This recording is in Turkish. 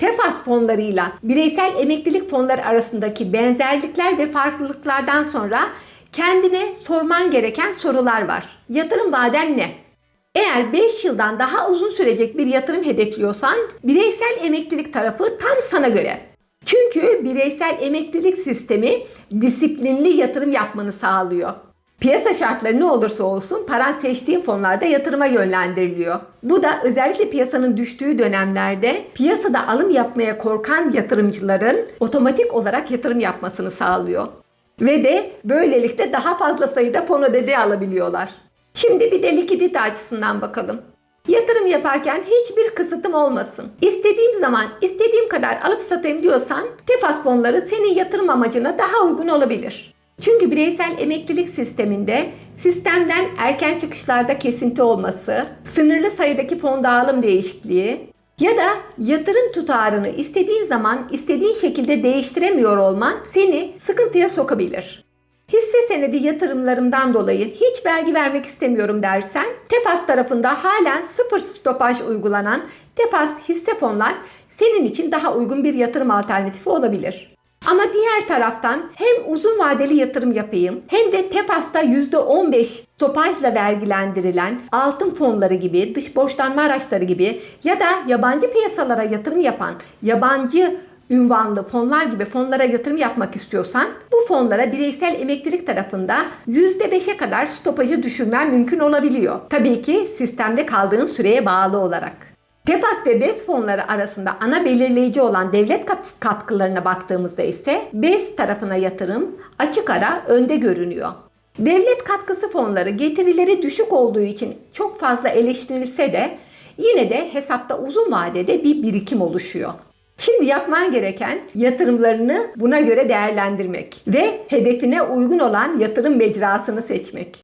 Tefas fonlarıyla bireysel emeklilik fonları arasındaki benzerlikler ve farklılıklardan sonra kendine sorman gereken sorular var. Yatırım vaden ne? Eğer 5 yıldan daha uzun sürecek bir yatırım hedefliyorsan bireysel emeklilik tarafı tam sana göre. Çünkü bireysel emeklilik sistemi disiplinli yatırım yapmanı sağlıyor. Piyasa şartları ne olursa olsun paran seçtiğin fonlarda yatırıma yönlendiriliyor. Bu da özellikle piyasanın düştüğü dönemlerde piyasada alım yapmaya korkan yatırımcıların otomatik olarak yatırım yapmasını sağlıyor. Ve de böylelikle daha fazla sayıda fon ödediği alabiliyorlar. Şimdi bir de likidite açısından bakalım. Yatırım yaparken hiçbir kısıtım olmasın. İstediğim zaman istediğim kadar alıp satayım diyorsan Tefas fonları senin yatırım amacına daha uygun olabilir. Çünkü bireysel emeklilik sisteminde sistemden erken çıkışlarda kesinti olması, sınırlı sayıdaki fon dağılım değişikliği ya da yatırım tutarını istediğin zaman istediğin şekilde değiştiremiyor olman seni sıkıntıya sokabilir. Hisse senedi yatırımlarımdan dolayı hiç vergi vermek istemiyorum dersen, Tefas tarafında halen sıfır stopaj uygulanan Tefas hisse fonlar senin için daha uygun bir yatırım alternatifi olabilir. Ama diğer taraftan hem uzun vadeli yatırım yapayım hem de Tefas'ta %15 stopajla vergilendirilen altın fonları gibi, dış borçlanma araçları gibi ya da yabancı piyasalara yatırım yapan yabancı ünvanlı fonlar gibi fonlara yatırım yapmak istiyorsan bu fonlara bireysel emeklilik tarafında %5'e kadar stopajı düşürmen mümkün olabiliyor. Tabii ki sistemde kaldığın süreye bağlı olarak. Tefas ve BES fonları arasında ana belirleyici olan devlet kat- katkılarına baktığımızda ise BES tarafına yatırım açık ara önde görünüyor. Devlet katkısı fonları getirileri düşük olduğu için çok fazla eleştirilse de yine de hesapta uzun vadede bir birikim oluşuyor. Şimdi yapman gereken yatırımlarını buna göre değerlendirmek ve hedefine uygun olan yatırım mecrasını seçmek.